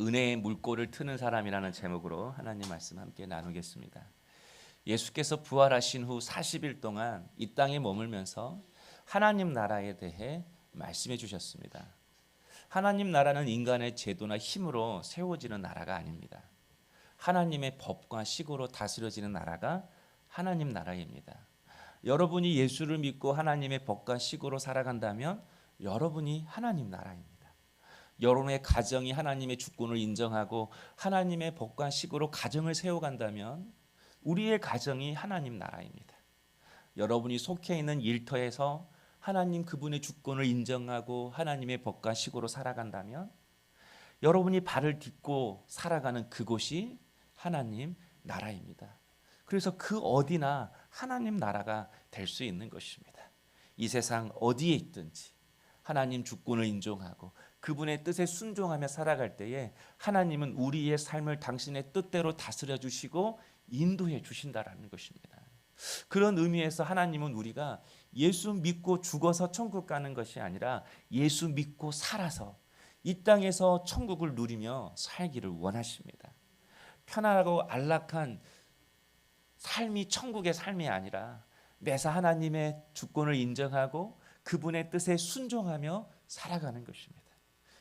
은혜의 물꼬를 트는 사람이라는 제목으로 하나님 말씀 함께 나누겠습니다. 예수께서 부활하신 후 40일 동안 이 땅에 머물면서 하나님 나라에 대해 말씀해 주셨습니다. 하나님 나라는 인간의 제도나 힘으로 세워지는 나라가 아닙니다. 하나님의 법과 식으로 다스려지는 나라가 하나님 나라입니다. 여러분이 예수를 믿고 하나님의 법과 식으로 살아간다면 여러분이 하나님 나라입니다. 여러분의 가정이 하나님의 주권을 인정하고 하나님의 법과 식으로 가정을 세워간다면 우리의 가정이 하나님 나라입니다. 여러분이 속해 있는 일터에서 하나님 그분의 주권을 인정하고 하나님의 법과 식으로 살아간다면 여러분이 발을 딛고 살아가는 그곳이 하나님 나라입니다. 그래서 그 어디나 하나님 나라가 될 수 있는 것입니다. 이 세상 어디에 있든지 하나님 주권을 인정하고 그분의 뜻에 순종하며 살아갈 때에 하나님은 우리의 삶을 당신의 뜻대로 다스려 주시고 인도해 주신다라는 것입니다. 그런 의미에서 하나님은 우리가 예수 믿고 죽어서 천국 가는 것이 아니라 예수 믿고 살아서 이 땅에서 천국을 누리며 살기를 원하십니다. 편안하고 안락한 삶이 천국의 삶이 아니라 매사 하나님의 주권을 인정하고 그분의 뜻에 순종하며 살아가는 것입니다.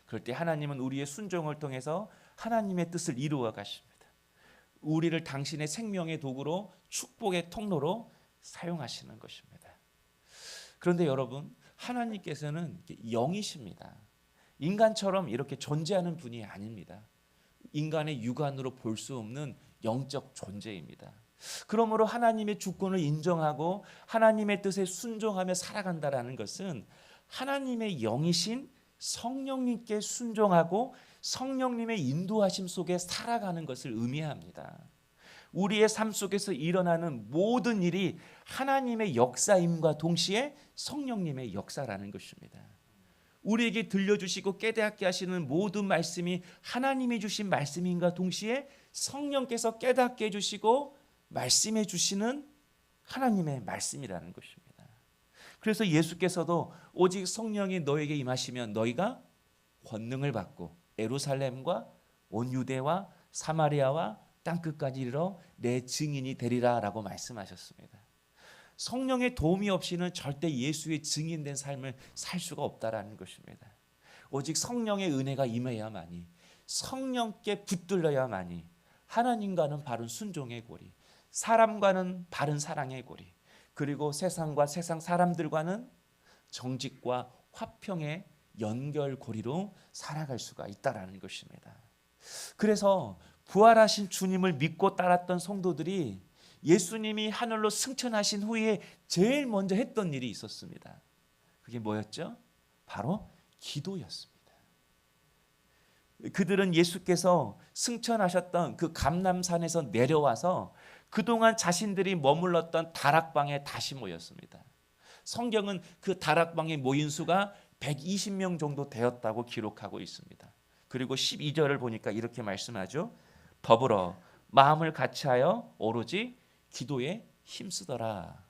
그럴 때 하나님은 우리의 순종을 통해서 하나님의 뜻을 이루어 가십니다. 우리를 당신의 생명의 도구로 축복의 통로로 사용하시는 것입니다. 그런데 여러분, 하나님께서는 영이십니다. 인간처럼 이렇게 존재하는 분이 아닙니다. 인간의 육안으로 볼 수 없는 영적 존재입니다. 그러므로 하나님의 주권을 인정하고 하나님의 뜻에 순종하며 살아간다라는 것은 하나님의 영이신 성령님께 순종하고 성령님의 인도하심 속에 살아가는 것을 의미합니다. 우리의 삶 속에서 일어나는 모든 일이 하나님의 역사임과 동시에 성령님의 역사라는 것입니다. 우리에게 들려주시고 깨닫게 하시는 모든 말씀이 하나님이 주신 말씀인가 동시에 성령께서 깨닫게 해주시고 말씀해 주시는 하나님의 말씀이라는 것입니다. 그래서 예수께서도 오직 성령이 너에게 임하시면 너희가 권능을 받고 에루살렘과 온 유대와 사마리아와 땅 끝까지 이르러 내 증인이 되리라라고 말씀하셨습니다. 성령의 도움이 없이는 절대 예수의 증인된 삶을 살 수가 없다라는 것입니다. 오직 성령의 은혜가 임해야만이 성령께 붙들려야만이 하나님과는 바른 순종의 고리, 사람과는 바른 사랑의 고리, 그리고 세상과 세상 사람들과는 정직과 화평의 연결고리로 살아갈 수가 있다라는 것입니다. 그래서 부활하신 주님을 믿고 따랐던 성도들이 예수님이 하늘로 승천하신 후에 제일 먼저 했던 일이 있었습니다. 그게 뭐였죠? 바로 기도였습니다. 그들은 예수께서 승천하셨던 그 감남산에서 내려와서 그동안 자신들이 머물렀던 다락방에 다시 모였습니다. 성경은 그 다락방에 모인 수가 120명 정도 되었다고 기록하고 있습니다. 그리고 12절을 보니까 이렇게 말씀하죠. 더불어 마음을 같이하여 오로지 기도에 힘쓰더라.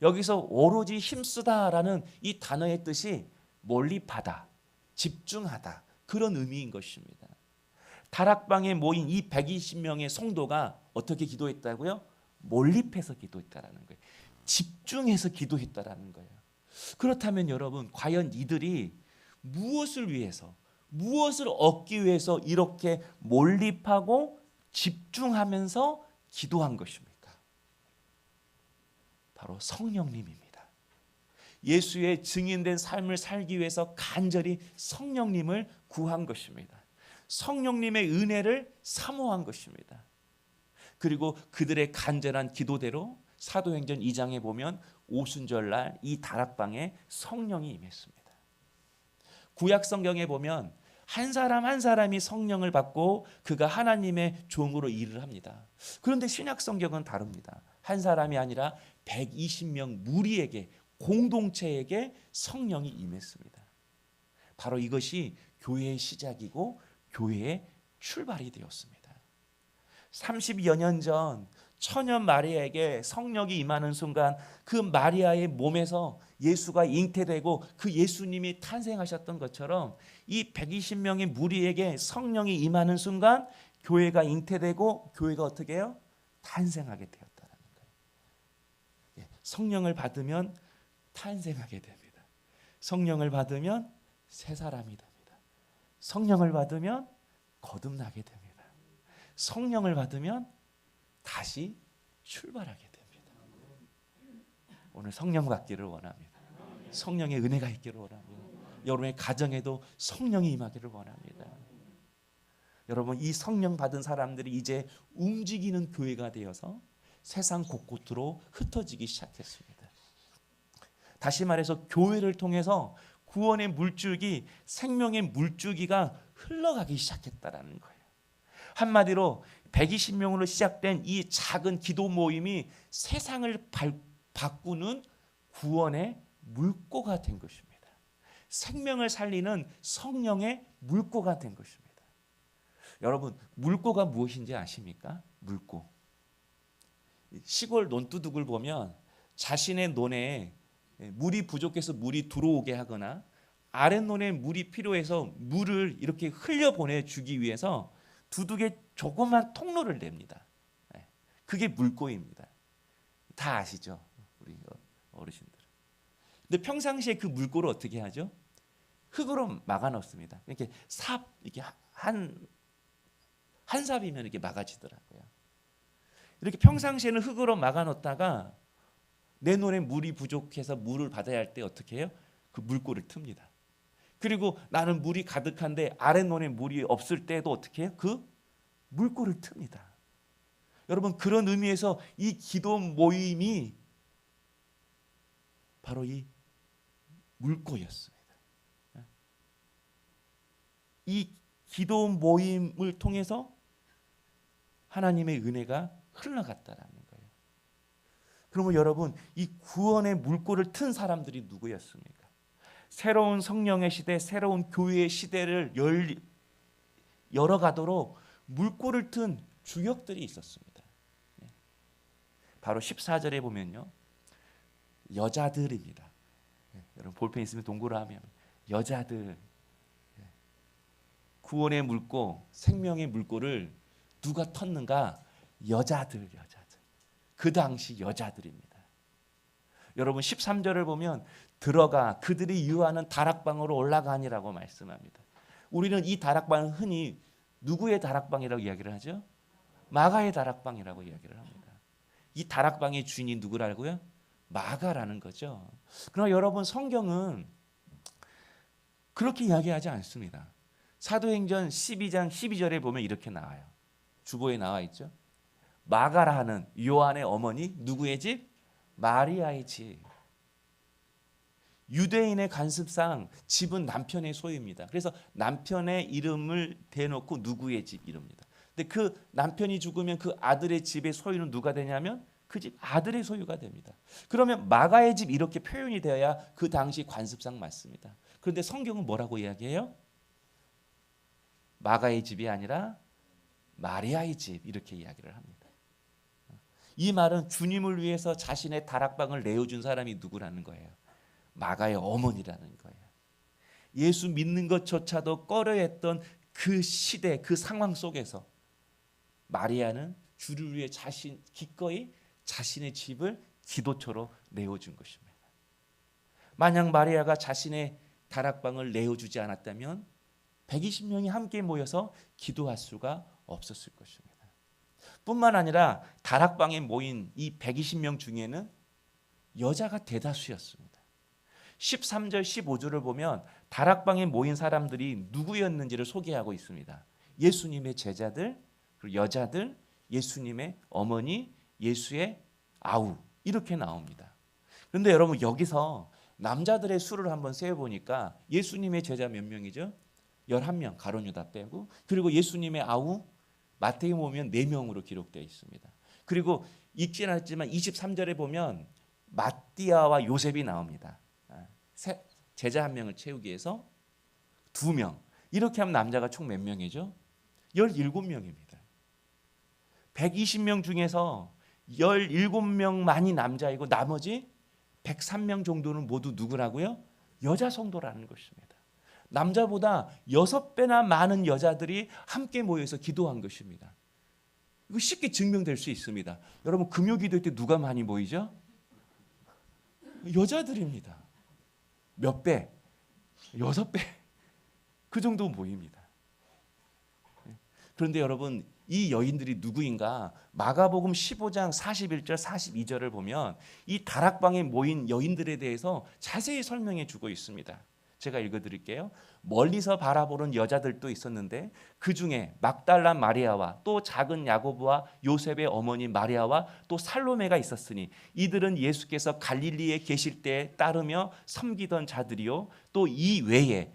여기서 오로지 힘쓰다라는 이 단어의 뜻이 몰입하다, 집중하다 그런 의미인 것입니다. 다락방에 모인 이 120명의 성도가 어떻게 기도했다고요? 몰입해서 기도했다라는 거예요. 집중해서 기도했다라는 거예요. 그렇다면 여러분, 과연 이들이 무엇을 위해서, 무엇을 얻기 위해서 이렇게 몰입하고 집중하면서 기도한 것입니까? 바로 성령님입니다. 예수의 증인된 삶을 살기 위해서 간절히 성령님을 구한 것입니다. 성령님의 은혜를 사모한 것입니다. 그리고 그들의 간절한 기도대로 사도행전 2장에 보면 오순절 날 이 다락방에 성령이 임했습니다. 구약 성경에 보면 한 사람 한 사람이 성령을 받고 그가 하나님의 종으로 일을 합니다. 그런데 신약 성경은 다릅니다. 한 사람이 아니라 120명 무리에게 공동체에게 성령이 임했습니다. 바로 이것이 교회의 시작이고 교회의 출발이 되었습니다. 30여 년 전 처녀 마리아에게 성령이 임하는 순간 그 마리아의 몸에서 예수가 잉태되고 그 예수님이 탄생하셨던 것처럼 이 120명의 무리에게 성령이 임하는 순간 교회가 잉태되고 교회가 어떻게 해요? 탄생하게 되었다는 거예요. 예, 성령을 받으면 탄생하게 됩니다. 성령을 받으면 새 사람이 됩니다. 성령을 받으면 거듭나게 됩니다. 성령을 받으면 다시 출발하게 됩니다. 오늘 성령 받기를 원합니다. 성령의 은혜가 있기를 원합니다. 여러분의 가정에도 성령이 임하기를 원합니다. 여러분 이 성령 받은 사람들이 이제 움직이는 교회가 되어서 세상 곳곳으로 흩어지기 시작했습니다. 다시 말해서 교회를 통해서 구원의 물줄기, 생명의 물줄기가 흘러가기 시작했다라는 거예요. 한마디로 120명으로 시작된 이 작은 기도 모임이 세상을 발, 바꾸는 구원의 물꼬가 된 것입니다. 생명을 살리는 성령의 물꼬가 된 것입니다. 여러분, 물꼬가 무엇인지 아십니까? 물꼬. 시골 논두둑을 보면 자신의 논에 물이 부족해서 물이 들어오게 하거나 아랫 논에 물이 필요해서 물을 이렇게 흘려 보내 주기 위해서 두둑에 조그만 통로를 냅니다. 예, 그게 물고입니다. 다 아시죠? 우리 어르신들. 근데 평상시에 그 물고를 어떻게 하죠? 흙으로 막아 놓습니다. 이렇게 삽 이렇게 한 한 삽이면 이렇게 막아지더라고요. 이렇게 평상시에는 흙으로 막아 놓다가 내 논에 물이 부족해서 물을 받아야 할 때 어떻게 해요? 그 물고를 틉니다. 그리고 나는 물이 가득한데 아랫논에 물이 없을 때도 어떻게 해요? 그 물꼬를 틉니다. 여러분 그런 의미에서 이 기도 모임이 바로 이 물꼬였습니다. 이 기도 모임을 통해서 하나님의 은혜가 흘러갔다라는 거예요. 그러면 여러분 이 구원의 물꼬를 튼 사람들이 누구였습니까? 새로운 성령의 시대, 새로운 교회의 시대를 열, 열어가도록 물꼬를 튼 주역들이 있었습니다. 예. 바로 14절에 보면요. 여자들입니다. 예, 여러분 볼펜 있으면 동그라 하면 여자들 예. 구원의 물꼬, 생명의 물꼬를 누가 텄는가? 여자들, 여자들. 그 당시 여자들입니다. 여러분 13절을 보면 들어가 그들이 유하는 다락방으로 올라가니라고 말씀합니다. 우리는 이 다락방을 흔히 누구의 다락방이라고 이야기를 하죠? 마가의 다락방이라고 이야기를 합니다. 이 다락방의 주인이 누구라고요? 마가라는 거죠. 그러나 여러분 성경은 그렇게 이야기하지 않습니다. 사도행전 12장 12절에 보면 이렇게 나와요. 주보에 나와 있죠. 마가라 하는 요한의 어머니 누구의 집? 마리아의 집. 유대인의 관습상 집은 남편의 소유입니다. 그래서 남편의 이름을 대놓고 누구의 집 이럽니다. 근데 그 남편이 죽으면 그 아들의 집의 소유는 누가 되냐면 그 집 아들의 소유가 됩니다. 그러면 마가의 집 이렇게 표현이 되어야 그 당시 관습상 맞습니다. 그런데 성경은 뭐라고 이야기해요? 마가의 집이 아니라 마리아의 집 이렇게 이야기를 합니다. 이 말은 주님을 위해서 자신의 다락방을 내어준 사람이 누구라는 거예요. 마가의 어머니라는 거예요. 예수 믿는 것조차도 꺼려했던 그 시대, 그 상황 속에서 마리아는 주를 위해 자신 기꺼이 자신의 집을 기도처로 내어준 것입니다. 만약 마리아가 자신의 다락방을 내어주지 않았다면 120명이 함께 모여서 기도할 수가 없었을 것입니다. 뿐만 아니라 다락방에 모인 이 120명 중에는 여자가 대다수였습니다. 13절 15절을 보면 다락방에 모인 사람들이 누구였는지를 소개하고 있습니다. 예수님의 제자들, 그리고 여자들, 예수님의 어머니, 예수의 아우 이렇게 나옵니다. 그런데 여러분 여기서 남자들의 수를 한번 세어 보니까 예수님의 제자 몇 명이죠? 11명 가론 유다 빼고 그리고 예수님의 아우 마태에 보면 4명으로 기록되어 있습니다. 그리고 읽진 않았지만 23절에 보면 마띠아와 요셉이 나옵니다. 제자 한 명을 채우기 위해서 두 명. 이렇게 하면 남자가 총 몇 명이죠? 17명입니다. 120명 중에서 17명만이 남자이고 나머지 103명 정도는 모두 누구라고요? 여자 성도라는 것입니다. 남자보다 여섯 배나 많은 여자들이 함께 모여서 기도한 것입니다. 이거 쉽게 증명될 수 있습니다. 여러분 금요 기도회 때 누가 많이 모이죠? 여자들입니다. 몇 배? 여섯 배. 그 정도 모입니다. 그런데 여러분 이 여인들이 누구인가? 마가복음 15장 41절 42절을 보면 이 다락방에 모인 여인들에 대해서 자세히 설명해 주고 있습니다. 제가 읽어 드릴게요. 멀리서 바라보는 여자들도 있었는데 그 중에 막달란 마리아와 또 작은 야고보와 요셉의 어머니 마리아와 또 살로메가 있었으니 이들은 예수께서 갈릴리에 계실 때에 따르며 섬기던 자들이요 또 이 외에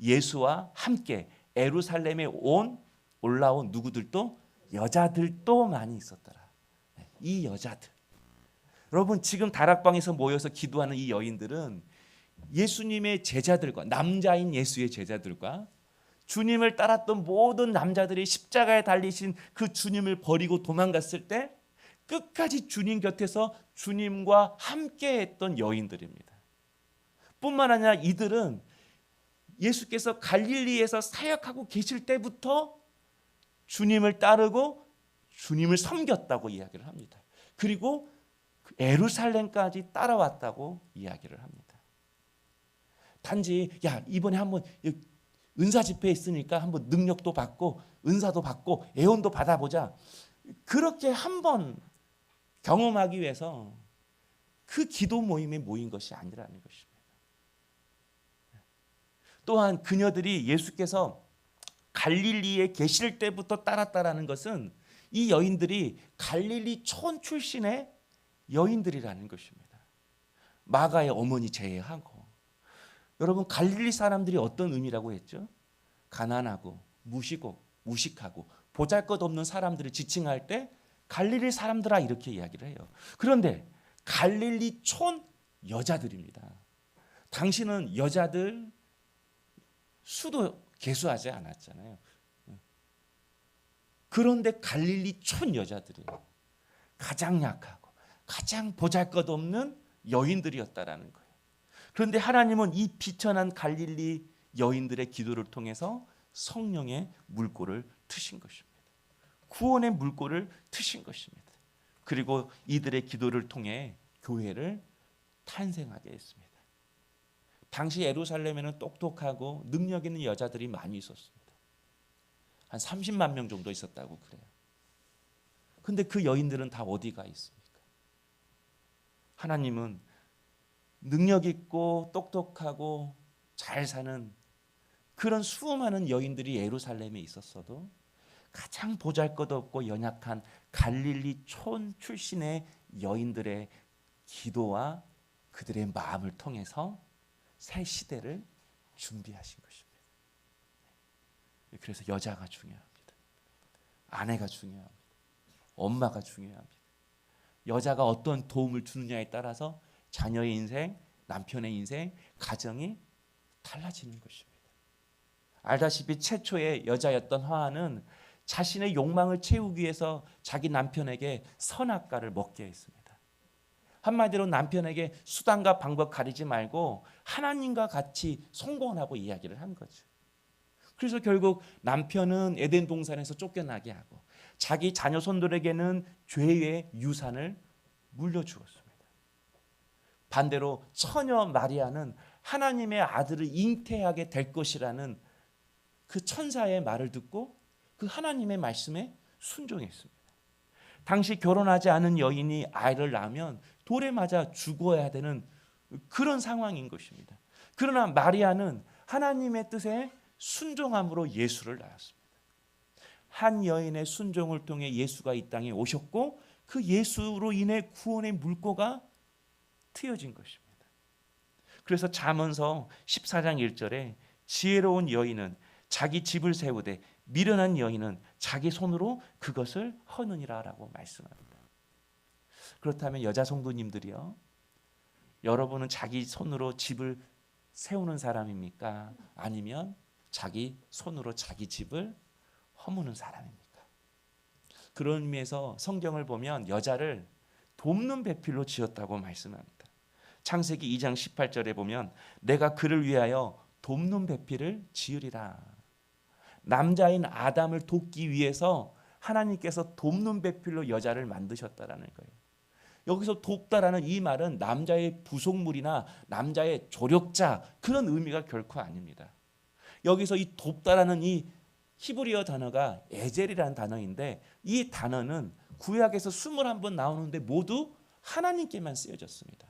예수와 함께 에루살렘에 온 올라온 누구들도 여자들도 많이 있었더라. 네, 이 여자들. 여러분 지금 다락방에서 모여서 기도하는 이 여인들은 예수님의 제자들과 남자인 예수의 제자들과 주님을 따랐던 모든 남자들이 십자가에 달리신 그 주님을 버리고 도망갔을 때 끝까지 주님 곁에서 주님과 함께 했던 여인들입니다. 뿐만 아니라 이들은 예수께서 갈릴리에서 사역하고 계실 때부터 주님을 따르고 주님을 섬겼다고 이야기를 합니다. 그리고 그 에루살렘까지 따라왔다고 이야기를 합니다. 단지 야 이번에 한번 은사 집회 있으니까 한번 능력도 받고 은사도 받고 애원도 받아보자. 그렇게 한번 경험하기 위해서 그 기도 모임에 모인 것이 아니라는 것입니다. 또한 그녀들이 예수께서 갈릴리에 계실 때부터 따랐다라는 것은 이 여인들이 갈릴리 촌 출신의 여인들이라는 것입니다. 마가의 어머니 제외하고 여러분 갈릴리 사람들이 어떤 의미라고 했죠? 가난하고 무시고 무식하고 보잘것없는 사람들을 지칭할 때 갈릴리 사람들아 이렇게 이야기를 해요. 그런데 갈릴리 촌 여자들입니다. 당신은 여자들 수도 개수하지 않았잖아요. 그런데 갈릴리 촌 여자들이에요. 가장 약하고 가장 보잘것없는 여인들이었다라는 거예요. 그런데 하나님은 이 비천한 갈릴리 여인들의 기도를 통해서 성령의 물꼬를 트신 것입니다. 구원의 물꼬를 트신 것입니다. 그리고 이들의 기도를 통해 교회를 탄생하게 했습니다. 당시 예루살렘에는 똑똑하고 능력 있는 여자들이 많이 있었습니다. 한 30만 명 정도 있었다고 그래요. 근데 그 여인들은 다 어디가 있습니까? 하나님은 능력 있고 똑똑하고 잘 사는 그런 수많은 여인들이 예루살렘에 있었어도 가장 보잘것없고 연약한 갈릴리 촌 출신의 여인들의 기도와 그들의 마음을 통해서 새 시대를 준비하신 것입니다. 그래서 여자가 중요합니다. 아내가 중요합니다. 엄마가 중요합니다. 여자가 어떤 도움을 주느냐에 따라서 자녀의 인생, 남편의 인생, 가정이 달라지는 것입니다. 알다시피 최초의 여자였던 하와는 자신의 욕망을 채우기 위해서 자기 남편에게 선악과를 먹게 했습니다. 한마디로 남편에게 수단과 방법 가리지 말고 하나님과 같이 성공하고 이야기를 한 거죠. 그래서 결국 남편은 에덴 동산에서 쫓겨나게 하고 자기 자녀 손들에게는 죄의 유산을 물려주었습니다. 반대로 처녀 마리아는 하나님의 아들을 잉태하게 될 것이라는 그 천사의 말을 듣고 그 하나님의 말씀에 순종했습니다. 당시 결혼하지 않은 여인이 아이를 낳으면 돌에 맞아 죽어야 되는 그런 상황인 것입니다. 그러나 마리아는 하나님의 뜻에 순종함으로 예수를 낳았습니다. 한 여인의 순종을 통해 예수가 이 땅에 오셨고 그 예수로 인해 구원의 물꼬가 트여진 것입니다. 그래서 잠언서 14장 1절에 지혜로운 여인은 자기 집을 세우되 미련한 여인은 자기 손으로 그것을 허느니라라고 말씀합니다. 그렇다면 여자 성도님들이요. 여러분은 자기 손으로 집을 세우는 사람입니까? 아니면 자기 손으로 자기 집을 허무는 사람입니까? 그런 의미에서 성경을 보면 여자를 돕는 배필로 지었다고 말씀합니다. 창세기 2장 18절에 보면 내가 그를 위하여 돕는 배필을 지으리라. 남자인 아담을 돕기 위해서 하나님께서 돕는 배필로 여자를 만드셨다라는 거예요. 여기서 돕다라는 이 말은 남자의 부속물이나 남자의 조력자 그런 의미가 결코 아닙니다. 여기서 이 돕다라는 이 히브리어 단어가 에젤이라는 단어인데 이 단어는 구약에서 21번 나오는데 모두 하나님께만 쓰여졌습니다.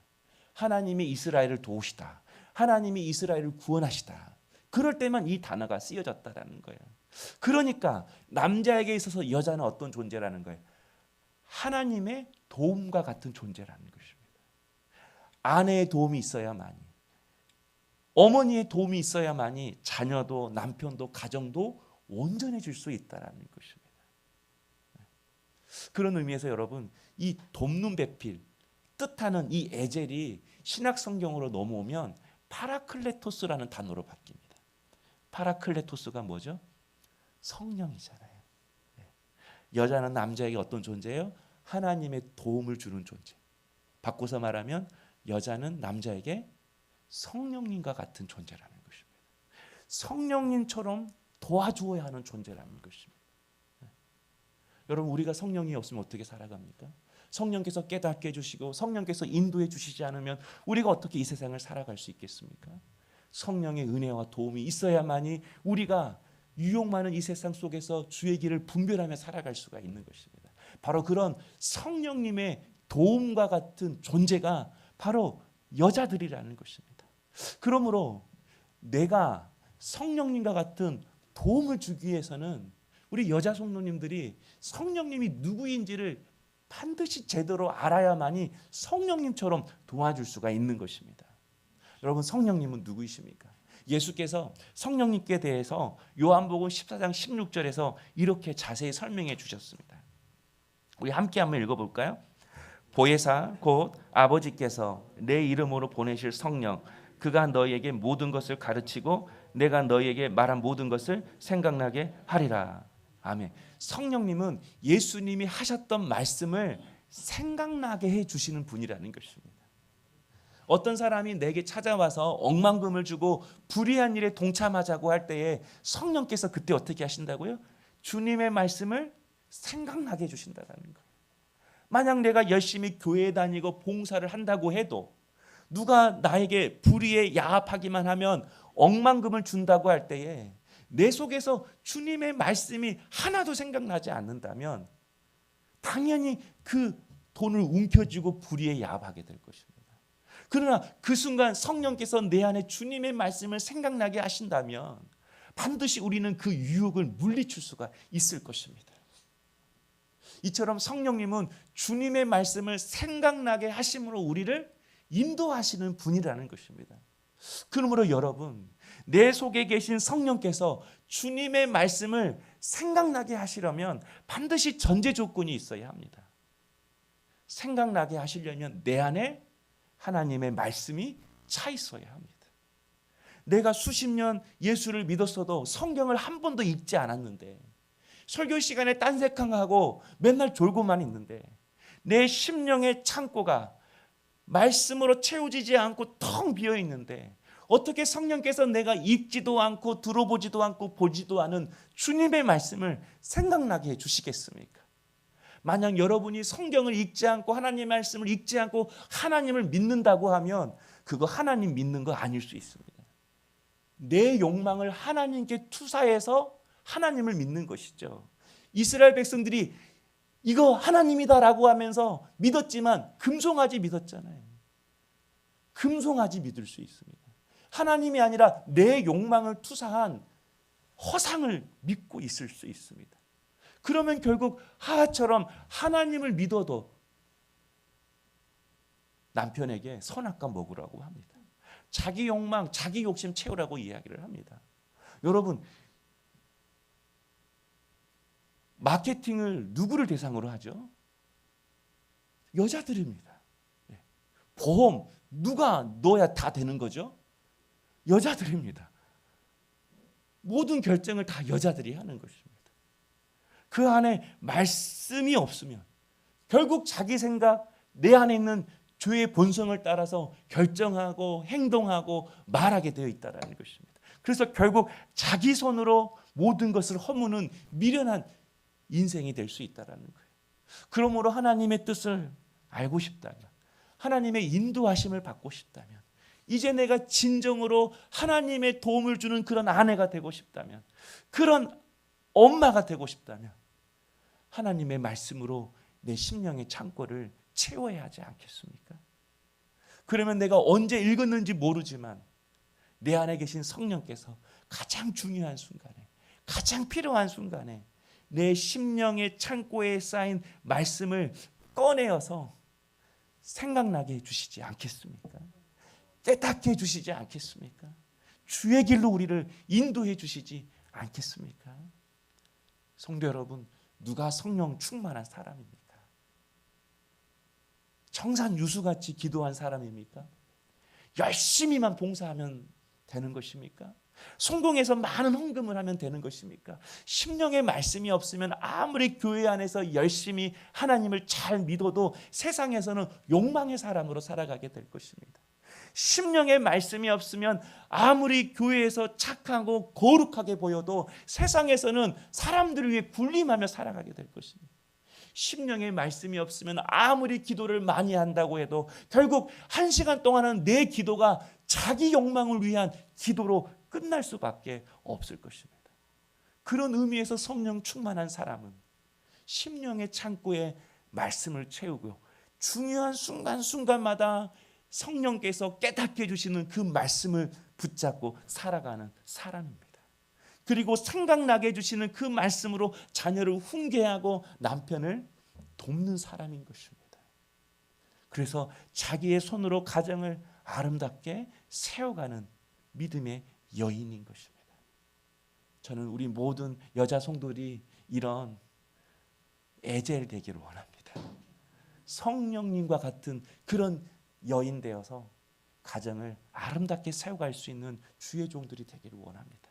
하나님이 이스라엘을 도우시다. 하나님이 이스라엘을 구원하시다. 그럴 때만 이 단어가 쓰여졌다라는 거예요. 그러니까 남자에게 있어서 여자는 어떤 존재라는 거예요. 하나님의 도움과 같은 존재라는 것입니다. 아내의 도움이 있어야만이 어머니의 도움이 있어야만이 자녀도 남편도 가정도 온전해질 수 있다라는 것입니다. 그런 의미에서 여러분 이 돕는 배필 뜻하는 이 에젤이 신약 성경으로 넘어오면 파라클레토스라는 단어로 바뀝니다. 파라클레토스가 뭐죠? 성령이잖아요. 네. 여자는 남자에게 어떤 존재예요? 하나님의 도움을 주는 존재. 바꿔서 말하면 여자는 남자에게 성령님과 같은 존재라는 것입니다. 성령님처럼 도와주어야 하는 존재라는 것입니다. 네. 여러분 우리가 성령이 없으면 어떻게 살아갑니까? 성령께서 깨닫게 해주시고 성령께서 인도해 주시지 않으면 우리가 어떻게 이 세상을 살아갈 수 있겠습니까? 성령의 은혜와 도움이 있어야만이 우리가 유혹 많은 이 세상 속에서 주의 길을 분별하며 살아갈 수가 있는 것입니다. 바로 그런 성령님의 도움과 같은 존재가 바로 여자들이라는 것입니다. 그러므로 내가 성령님과 같은 도움을 주기 위해서는 우리 여자 성도님들이 성령님이 누구인지를 반드시 제대로 알아야만이 성령님처럼 도와줄 수가 있는 것입니다. 여러분 성령님은 누구이십니까? 예수께서 성령님께 대해서 요한복음 14장 16절에서 이렇게 자세히 설명해 주셨습니다. 우리 함께 한번 읽어 볼까요? 보혜사 곧 아버지께서 내 이름으로 보내실 성령 그가 너희에게 모든 것을 가르치고 내가 너희에게 말한 모든 것을 생각나게 하리라. 아멘. 성령님은 예수님이 하셨던 말씀을 생각나게 해 주시는 분이라는 것입니다. 어떤 사람이 내게 찾아와서 억만금을 주고 불의한 일에 동참하자고 할 때에 성령께서 그때 어떻게 하신다고요? 주님의 말씀을 생각나게 해 주신다는 거예요. 만약 내가 열심히 교회 다니고 봉사를 한다고 해도 누가 나에게 불의에 야합하기만 하면 억만금을 준다고 할 때에 내 속에서 주님의 말씀이 하나도 생각나지 않는다면 당연히 그 돈을 움켜쥐고 불의에 야합하게 될 것입니다. 그러나 그 순간 성령께서 내 안에 주님의 말씀을 생각나게 하신다면 반드시 우리는 그 유혹을 물리칠 수가 있을 것입니다. 이처럼 성령님은 주님의 말씀을 생각나게 하심으로 우리를 인도하시는 분이라는 것입니다. 그러므로 여러분, 내 속에 계신 성령께서 주님의 말씀을 생각나게 하시려면 반드시 전제 조건이 있어야 합니다. 생각나게 하시려면 내 안에 하나님의 말씀이 차 있어야 합니다. 내가 수십 년 예수를 믿었어도 성경을 한 번도 읽지 않았는데 설교 시간에 딴색하고 맨날 졸고만 있는데 내 심령의 창고가 말씀으로 채워지지 않고 텅 비어 있는데 어떻게 성령께서 내가 읽지도 않고 들어보지도 않고 보지도 않은 주님의 말씀을 생각나게 해 주시겠습니까? 만약 여러분이 성경을 읽지 않고 하나님의 말씀을 읽지 않고 하나님을 믿는다고 하면 그거 하나님 믿는 거 아닐 수 있습니다. 내 욕망을 하나님께 투사해서 하나님을 믿는 것이죠. 이스라엘 백성들이 이거 하나님이다라고 하면서 믿었지만 금송아지 믿었잖아요. 금송아지 믿을 수 있습니다. 하나님이 아니라 내 욕망을 투사한 허상을 믿고 있을 수 있습니다. 그러면 결국 하하처럼 하나님을 믿어도 남편에게 선악과 먹으라고 합니다. 자기 욕망, 자기 욕심 채우라고 이야기를 합니다. 여러분, 마케팅을 누구를 대상으로 하죠? 여자들입니다. 예. 보험 누가 넣어야 다 되는 거죠? 여자들입니다. 모든 결정을 다 여자들이 하는 것입니다. 그 안에 말씀이 없으면 결국 자기 생각 내 안에 있는 죄의 본성을 따라서 결정하고 행동하고 말하게 되어 있다라는 것입니다. 그래서 결국 자기 손으로 모든 것을 허무는 미련한 인생이 될 수 있다라는 거예요. 그러므로 하나님의 뜻을 알고 싶다면 하나님의 인도하심을 받고 싶다면 이제 내가 진정으로 하나님의 도움을 주는 그런 아내가 되고 싶다면 그런 엄마가 되고 싶다면 하나님의 말씀으로 내 심령의 창고를 채워야 하지 않겠습니까? 그러면 내가 언제 읽었는지 모르지만 내 안에 계신 성령께서 가장 중요한 순간에 가장 필요한 순간에 내 심령의 창고에 쌓인 말씀을 꺼내어서 생각나게 해주시지 않겠습니까? 깨닫게 해주시지 않겠습니까? 주의 길로 우리를 인도해 주시지 않겠습니까? 성도 여러분, 누가 성령 충만한 사람입니까? 청산 유수같이 기도한 사람입니까? 열심히만 봉사하면 되는 것입니까? 성공해서 많은 헌금을 하면 되는 것입니까? 심령의 말씀이 없으면 아무리 교회 안에서 열심히 하나님을 잘 믿어도 세상에서는 욕망의 사람으로 살아가게 될 것입니다. 심령의 말씀이 없으면 아무리 교회에서 착하고 거룩하게 보여도 세상에서는 사람들을 위해 군림하며 살아가게 될 것입니다. 심령의 말씀이 없으면 아무리 기도를 많이 한다고 해도 결국 한 시간 동안은 내 기도가 자기 욕망을 위한 기도로 끝날 수밖에 없을 것입니다. 그런 의미에서 성령 충만한 사람은 심령의 창고에 말씀을 채우고 중요한 순간순간마다 성령께서 깨닫게 해주시는 그 말씀을 붙잡고 살아가는 사람입니다. 그리고 생각나게 해주시는 그 말씀으로 자녀를 훈계하고 남편을 돕는 사람인 것입니다. 그래서 자기의 손으로 가정을 아름답게 세워가는 믿음의 여인인 것입니다. 저는 우리 모든 여자 성도들이 이런 에젤 되기를 원합니다. 성령님과 같은 그런 여인 되어서 가정을 아름답게 세워갈 수 있는 주의 종들이 되기를 원합니다.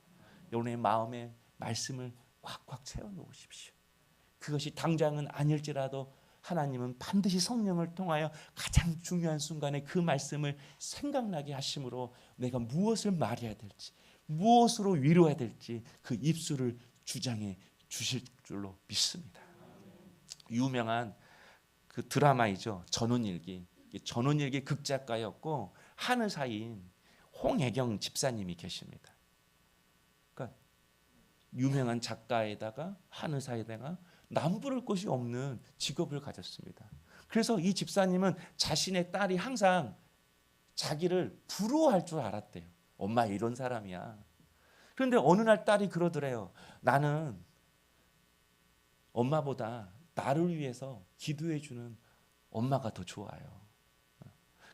여러분의 마음에 말씀을 꽉꽉 채워 놓으십시오. 그것이 당장은 아닐지라도 하나님은 반드시 성령을 통하여 가장 중요한 순간에 그 말씀을 생각나게 하심으로 내가 무엇을 말해야 될지 무엇으로 위로해야 될지 그 입술을 주장해 주실 줄로 믿습니다. 유명한 그 드라마이죠. 전원일기. 전원일기 극작가였고 하늘사인 홍혜경 집사님이 계십니다. 그러니까 유명한 작가에다가 하늘사에다가 남부를 곳이 없는 직업을 가졌습니다. 그래서 이 집사님은 자신의 딸이 항상 자기를 부러워할 줄 알았대요. 엄마 이런 사람이야. 그런데 어느 날 딸이 그러더래요. 나는 엄마보다 나를 위해서 기도해 주는 엄마가 더 좋아요.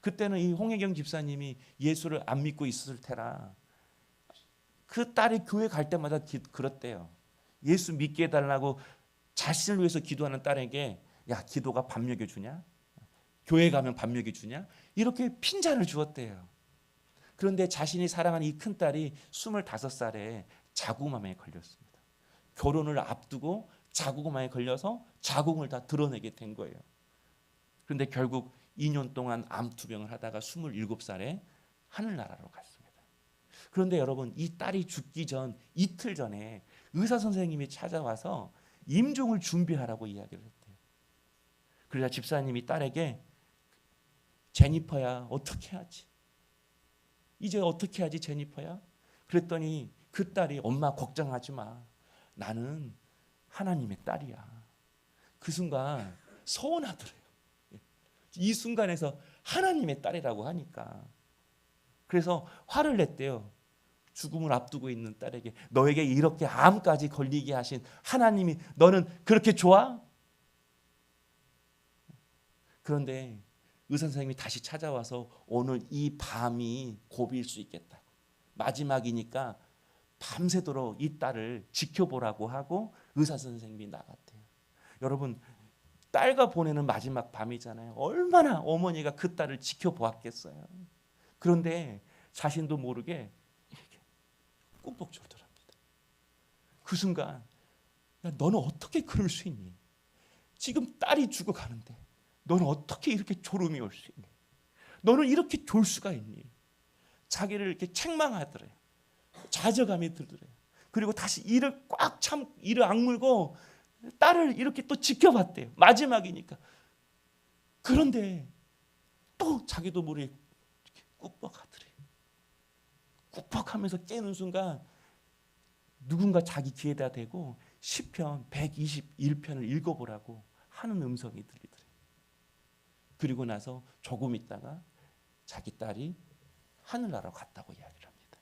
그때는 이 홍혜경 집사님이 예수를 안 믿고 있었을 테라. 그 딸이 교회 갈 때마다 기, 그렇대요. 예수 믿게 해달라고 자신을 위해서 기도하는 딸에게 야 기도가 밥 먹여주냐? 교회 가면 밥 먹여주냐? 이렇게 핀잔을 주었대요. 그런데 자신이 사랑하는 이 큰 딸이 25살에 자궁암에 걸렸습니다. 결혼을 앞두고 자궁암에 걸려서 자궁을 다 드러내게 된 거예요. 그런데 결국 2년 동안 암 투병을 하다가 27살에 하늘나라로 갔습니다. 그런데 여러분 이 딸이 죽기 전 이틀 전에 의사 선생님이 찾아와서 임종을 준비하라고 이야기를 했대요. 그러자 집사님이 딸에게 제니퍼야 어떻게 하지? 이제 어떻게 하지 제니퍼야? 그랬더니 그 딸이 엄마 걱정하지 마. 나는 하나님의 딸이야. 그 순간 서운하더래요. 이 순간에서 하나님의 딸이라고 하니까. 그래서 화를 냈대요. 죽음을 앞두고 있는 딸에게 너에게 이렇게 암까지 걸리게 하신 하나님이 너는 그렇게 좋아? 그런데 의사 선생님이 다시 찾아와서 오늘 이 밤이 고비일 수 있겠다. 마지막이니까 밤새도록 이 딸을 지켜보라고 하고 의사 선생님이 나갔대요. 여러분 딸과 보내는 마지막 밤이잖아요. 얼마나 어머니가 그 딸을 지켜보았겠어요. 그런데 자신도 모르게 꿈뻑 졸더랍니다. 그 순간 야, 너는 어떻게 그럴 수 있니? 지금 딸이 죽어가는데 너는 어떻게 이렇게 졸음이 올 수 있니? 너는 이렇게 졸 수가 있니? 자기를 이렇게 책망하더래요. 좌절감이 들더래요. 그리고 다시 이를 꽉 참 이를 악물고 딸을 이렇게 또 지켜봤대요. 마지막이니까. 그런데 또 자기도 모르게 이렇게 꾹뻑하더래요. 꾹뻑하면서 깨는 순간 누군가 자기 귀에다 대고 시편 121편을 읽어보라고 하는 음성이 들리더래요. 그리고 나서 조금 있다가 자기 딸이 하늘나라로 갔다고 이야기를 합니다.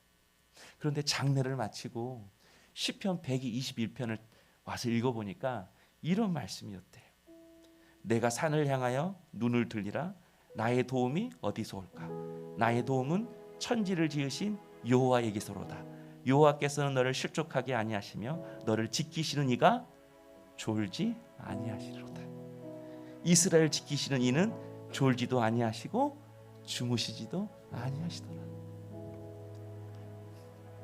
그런데 장례를 마치고 시편 121편을 와서 읽어보니까 이런 말씀이었대요. 내가 산을 향하여 눈을 들리라 나의 도움이 어디서 올까? 나의 도움은 천지를 지으신 여호와에게서로다. 여호와께서는 너를 실족하게 아니하시며 너를 지키시는 이가 졸지 아니하시리로다. 이스라엘 지키시는 이는 졸지도 아니하시고 주무시지도 아니하시더라.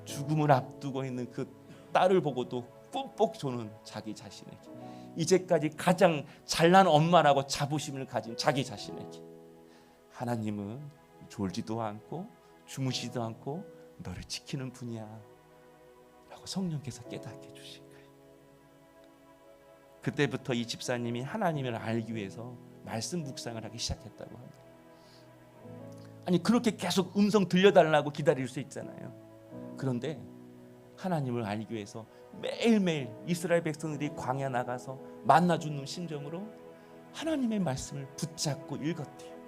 죽음을 앞두고 있는 그 딸을 보고도 뿜뻑 조는 자기 자신에게. 이제까지 가장 잘난 엄마라고 자부심을 가진 자기 자신에게. 하나님은 졸지도 않고 주무시지도 않고 너를 지키는 분이야. 라고 성령께서 깨닫게 주신 거예요. 그때부터 이 집사님이 하나님을 알기 위해서 말씀 묵상을 하기 시작했다고 합니다. 아니 그렇게 계속 음성 들려달라고 기다릴 수 있잖아요. 그런데 하나님을 알기 위해서 매일매일 이스라엘 백성들이 광야 나가서 만나 주는 심정으로 하나님의 말씀을 붙잡고 읽었대요.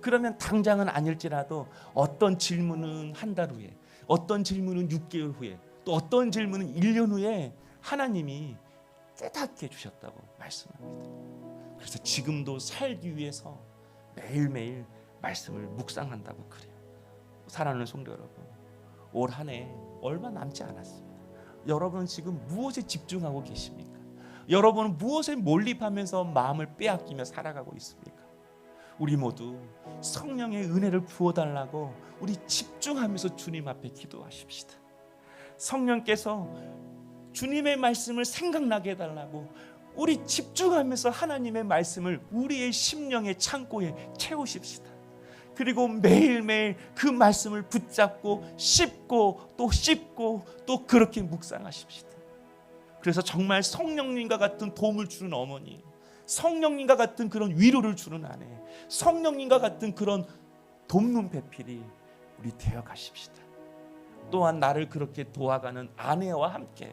그러면 당장은 아닐지라도 어떤 질문은 한 달 후에, 어떤 질문은 6개월 후에, 또 어떤 질문은 1년 후에 하나님이 깨닫게 해주셨다고 말씀합니다. 그래서 지금도 살기 위해서 매일매일 말씀을 묵상한다고 그래요. 사랑하는 성도 여러분, 올 한 해 얼마 남지 않았습니다. 여러분 지금 무엇에 집중하고 계십니까? 여러분은 무엇에 몰입하면서 마음을 빼앗기며 살아가고 있습니까? 우리 모두 성령의 은혜를 부어달라고 우리 집중하면서 주님 앞에 기도하십시다. 성령께서 주님의 말씀을 생각나게 해달라고 우리 집중하면서 하나님의 말씀을 우리의 심령의 창고에 채우십시다. 그리고 매일매일 그 말씀을 붙잡고 씹고 또 씹고 또 그렇게 묵상하십시다. 그래서 정말 성령님과 같은 도움을 주는 어머니, 성령님과 같은 그런 위로를 주는 아내, 성령님과 같은 그런 돕는 배필이 우리 되어 가십시다. 또한 나를 그렇게 도와가는 아내와 함께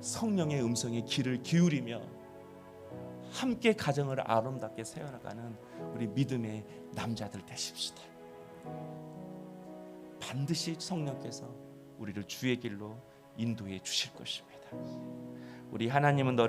성령의 음성에 귀를 기울이며 함께 가정을 아름답게 세워나가는 우리 믿음의 남자들 되십시다. 반드시 성령께서 우리를 주의 길로 인도해 주실 것입니다. 우리 하나님은 너를